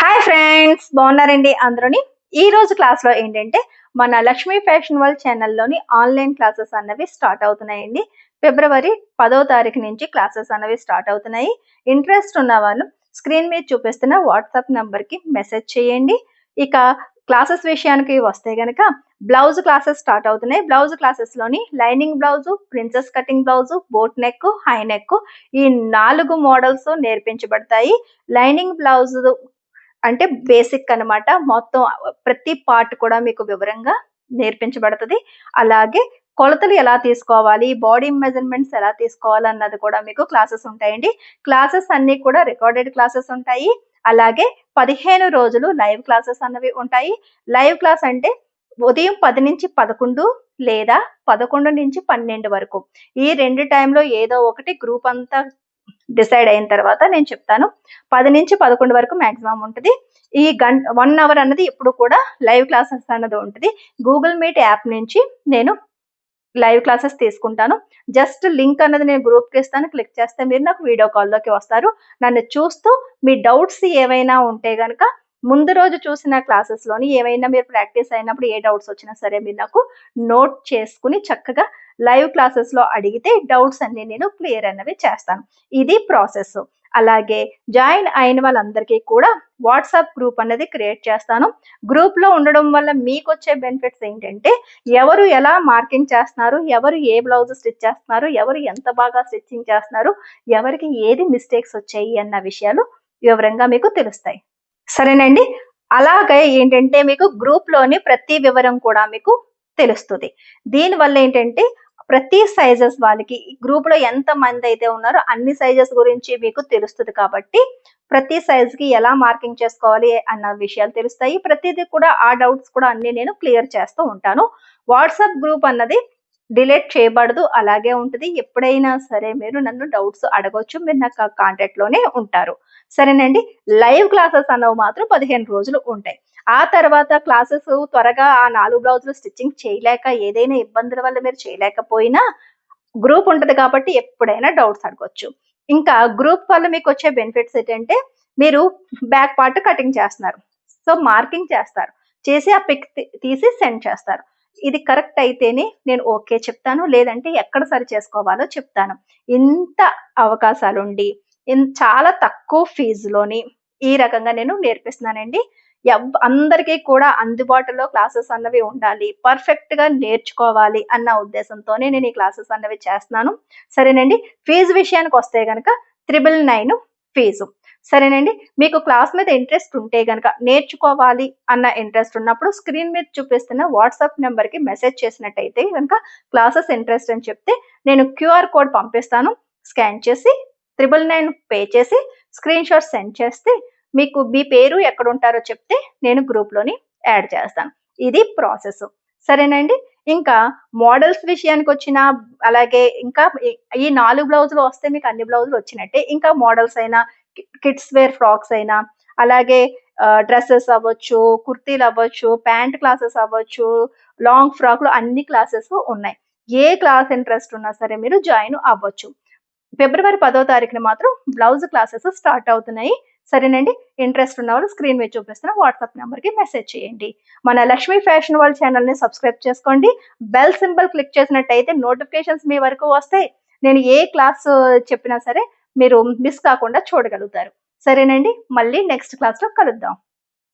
Hi friends బాగున్నారండి అందరూని? ఈ రోజు క్లాస్లో ఏంటంటే మన లక్ష్మీ ఫ్యాషన్ వరల్డ్ ఛానల్లోని ఆన్లైన్ క్లాసెస్ అన్నవి స్టార్ట్ అవుతున్నాయండి. ఫిబ్రవరి పదో తారీఖు నుంచి క్లాసెస్ అన్నవి స్టార్ట్ అవుతున్నాయి. ఇంట్రెస్ట్ ఉన్న వాళ్ళు స్క్రీన్ మీద చూపిస్తున్న వాట్సాప్ నంబర్కి మెసేజ్ చేయండి. ఇక క్లాసెస్ విషయానికి వస్తే గనక బ్లౌజ్ క్లాసెస్ స్టార్ట్ అవుతున్నాయి. Blouse క్లాసెస్లోని lining blouse princess cutting blouse boat neck high neck ఈ నాలుగు మోడల్స్ నేర్పించబడతాయి. లైనింగ్ బ్లౌజ్ అంటే బేసిక్ అనమాట మొత్తం ప్రతి పార్ట్ కూడా మీకు వివరంగా నేర్పించబడుతుంది. అలాగే కొలతలు ఎలా తీసుకోవాలి బాడీ మెజర్మెంట్స్ ఎలా తీసుకోవాలి అన్నది కూడా మీకు క్లాసెస్ ఉంటాయండి. క్లాసెస్ అన్ని కూడా రికార్డెడ్ క్లాసెస్ ఉంటాయి. అలాగే పదిహేను రోజులు లైవ్ క్లాసెస్ అన్నవి ఉంటాయి. లైవ్ క్లాస్ అంటే ఉదయం పది నుంచి పదకొండు లేదా పదకొండు నుంచి పన్నెండు వరకు. ఈ రెండు టైంలో ఏదో ఒకటి గ్రూప్ అంతా డిసైడ్ అయిన తర్వాత నేను చెప్తాను. పది నుంచి పదకొండు వరకు మాక్సిమం ఉంటుంది. ఈ గంట వన్ అవర్ అన్నది ఇప్పుడు కూడా లైవ్ క్లాసెస్ అన్నది ఉంటుంది. గూగుల్ మీట్ యాప్ నుంచి నేను లైవ్ క్లాసెస్ తీసుకుంటాను. జస్ట్ లింక్ అన్నది నేను గ్రూప్కి ఇస్తాను. క్లిక్ చేస్తే మీరు నాకు వీడియో కాల్లోకి వస్తారు. నన్ను చూస్తూ మీ డౌట్స్ ఏవైనా ఉంటే కనుక ముందు రోజు చూసిన క్లాసెస్లోని ఏమైనా మీరు ప్రాక్టీస్ అయినప్పుడు ఏ డౌట్స్ వచ్చినా సరే మీరు నాకు నోట్ చేసుకుని చక్కగా లైవ్ క్లాసెస్లో అడిగితే డౌట్స్ అన్ని నేను క్లియర్ అన్నవి చేస్తాను. ఇది ప్రాసెస్ అలాగే జాయిన్ అయిన వాళ్ళందరికీ కూడా వాట్సాప్ గ్రూప్ అనేది క్రియేట్ చేస్తాను. గ్రూప్లో ఉండడం వల్ల మీకు వచ్చే బెనిఫిట్స్ ఏంటంటే ఎవరు ఎలా మార్కింగ్ చేస్తున్నారు ఎవరు ఏ బ్లౌజ్ స్టిచ్ చేస్తున్నారు ఎవరు ఎంత బాగా స్టిచ్చింగ్ చేస్తున్నారు ఎవరికి ఏది మిస్టేక్స్ వచ్చాయి అన్న విషయాలు వివరంగా మీకు తెలుస్తాయి. సరేనండి? అలాగే ఏంటంటే మీకు గ్రూప్లోని ప్రతి వివరం కూడా మీకు తెలుస్తుంది. దీనివల్ల ఏంటంటే ప్రతి సైజెస్ వాళ్ళకి గ్రూప్లో ఎంత మంది అయితే ఉన్నారో అన్ని సైజెస్ గురించి మీకు తెలుస్తుంది కాబట్టి ప్రతి సైజ్కి ఎలా మార్కింగ్ చేసుకోవాలి అన్న విషయాలు తెలుస్తాయి. ప్రతిదీ కూడా ఆ డౌట్స్ కూడా అన్ని నేను క్లియర్ చేస్తూ ఉంటాను. వాట్సాప్ గ్రూప్ అన్నది డిలీట్ చేయబడదు అలాగే ఉంటుంది. ఎప్పుడైనా సరే మీరు నన్ను డౌట్స్ అడగొచ్చు మీరు నాకు కాంటాక్ట్లోనే ఉంటారు. సరేనండి? లైవ్ క్లాసెస్ అన్నవి మాత్రం పదిహేను రోజులు ఉంటాయి. ఆ తర్వాత క్లాసెస్ త్వరగా ఆ నాలుగు బ్లౌజులు స్టిచ్చింగ్ చేయలేక ఏదైనా ఇబ్బందుల వల్ల మీరు చేయలేకపోయినా గ్రూప్ ఉంటుంది కాబట్టి ఎప్పుడైనా డౌట్స్ అడగొచ్చు. ఇంకా గ్రూప్ వల్ల మీకు వచ్చే బెనిఫిట్స్ ఏంటంటే మీరు బ్యాక్ పార్ట్ కటింగ్ చేస్తున్నారు. సో మార్కింగ్ చేస్తారు. చేసి ఆ పిక్ తీసి సెండ్ చేస్తారు. ఇది కరెక్ట్ అయితేనే నేను ఓకే చెప్తాను లేదంటే ఎక్కడ సరి చేసుకోవాలో చెప్తాను. ఇంత అవకాశాలుండి చాలా తక్కువ ఫీజులోని ఈ రకంగా నేను నేర్పిస్తున్నానండి. అందరికీ కూడా అందుబాటులో క్లాసెస్ అన్నవి ఉండాలి పర్ఫెక్ట్గా నేర్చుకోవాలి అన్న ఉద్దేశంతోనే నేను ఈ క్లాసెస్ అన్నవి చేస్తున్నాను. సరేనండి ఫీజు విషయానికి వస్తే గనక త్రిబుల్ నైన్ ఫీజు. సరేనండి? మీకు క్లాస్ మీద ఇంట్రెస్ట్ ఉంటే గనక నేర్చుకోవాలి అన్న ఇంట్రెస్ట్ ఉన్నప్పుడు స్క్రీన్ మీద చూపిస్తున్న వాట్సాప్ నెంబర్కి మెసేజ్ చేసినట్టయితే కనుక క్లాసెస్ ఇంట్రెస్ట్ అని చెప్తే నేను క్యూఆర్ కోడ్ పంపిస్తాను. స్కాన్ చేసి త్రిబుల్ నైన్ పే చేసి స్క్రీన్ షాట్ సెండ్ చేస్తే మీకు మీ పేరు ఎక్కడ ఉంటారో చెప్తే నేను గ్రూప్లోని యాడ్ చేస్తాను. ఇది ప్రాసెస్. సరేనండి. ఇంకా మోడల్స్ విషయానికి వచ్చిన అలాగే ఇంకా ఈ నాలుగు బ్లౌజులు వస్తే మీకు అన్ని బ్లౌజులు వచ్చినట్టే. ఇంకా మోడల్స్ అయినా కిడ్స్ వేర్ ఫ్రాక్స్ అయినా అలాగే డ్రెస్సెస్ అవ్వచ్చు కుర్తీలు అవ్వచ్చు ప్యాంట్ క్లాసెస్ అవ్వచ్చు లాంగ్ ఫ్రాక్లు అన్ని క్లాసెస్ ఉన్నాయి. ఏ క్లాస్ ఇంట్రెస్ట్ ఉన్నా సరే మీరు జాయిన్ అవ్వచ్చు. ఫిబ్రవరి పదో తారీఖున మాత్రం బ్లౌజ్ క్లాసెస్ స్టార్ట్ అవుతున్నాయి. సరేనండి. ఇంట్రెస్ట్ ఉన్న వాళ్ళు స్క్రీన్ మీద చూపిస్తున్న వాట్సాప్ నెంబర్కి మెసేజ్ చేయండి. మన లక్ష్మీ ఫ్యాషన్ వరల్డ్ ఛానల్ని సబ్స్క్రైబ్ చేసుకోండి. బెల్ సింబల్ క్లిక్ చేసినట్టయితే నోటిఫికేషన్స్ మీ వరకు వస్తాయి. నేను ఏ క్లాస్ చెప్పినా సరే మీరు మిస్ కాకుండా చూడగలుగుతారు. సరేనండి. మళ్ళీ నెక్స్ట్ క్లాస్లో కలుద్దాం.